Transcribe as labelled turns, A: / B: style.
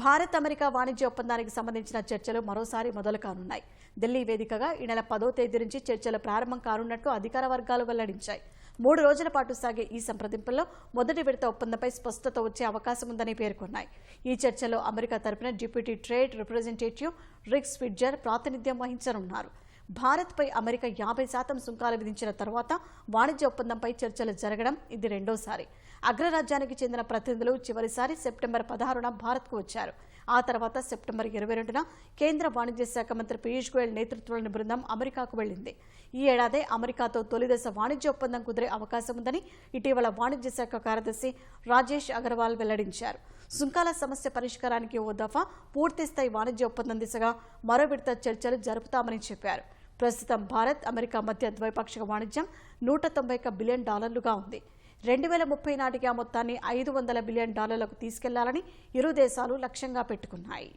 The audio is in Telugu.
A: భారత్ అమెరికా వాణిజ్య ఒప్పందానికి సంబంధించిన చర్చలు మరోసారి మొదలు కానున్నాయి ఢిల్లీ వేదికగా ఈ నెల పదో తేదీ నుంచి చర్చలు ప్రారంభం కానున్నట్లు అధికార వర్గాలు వెల్లడించాయి. మూడు రోజుల పాటు సాగే ఈ సంప్రదింపుల్లో మొదటి విడత ఒప్పందంపై స్పష్టత వచ్చే అవకాశం ఉందని పేర్కొన్నాయి. ఈ చర్చలో అమెరికా తరపున deputy trade representative Rick Switzer ప్రాతినిధ్యం వహించనున్నారు. భారత్పై అమెరికా యాభై శాతం సుంకాలు విధించిన తర్వాత వాణిజ్య ఒప్పందంపై చర్చలు జరగడం ఇది రెండోసారి. అగ్రరాజ్యానికి చెందిన ప్రతినిధులు చివరిసారి సెప్టెంబర్ పదహారున భారత్కు వచ్చారు. ఆ తర్వాత సెప్టెంబర్ ఇరవై రెండున కేంద్ర వాణిజ్య శాఖ మంత్రి పీయూష్ గోయల్ నేతృత్వంలోని బృందం అమెరికాకు వెళ్ళింది ఈ ఏడాదే అమెరికాతో తొలిదశ వాణిజ్య ఒప్పందం కుదిరే అవకాశం ఉందని ఇటీవల వాణిజ్య శాఖ కార్యదర్శి రాజేష్ అగర్వాల్ వెల్లడించారు. సుంకాల సమస్య పరిష్కారానికి ఓ దఫా పూర్తిస్థాయి వాణిజ్య ఒప్పందం దిశగా మరో విడత చర్చలు జరుపుతామని చెప్పారు. ప్రస్తుతం భారత్ అమెరికా మధ్య ద్వైపాక్షిక వాణిజ్యం నూట తొంభై ఒక బిలియన్ డాలర్లుగా ఉంది. రెండు వేల ముప్పై నాటికి ఆ మొత్తాన్ని ఐదు వందల బిలియన్ డాలర్లకు తీసుకెళ్ళాలని ఇరు దేశాలు లక్ష్యంగా పెట్టుకున్నాయి.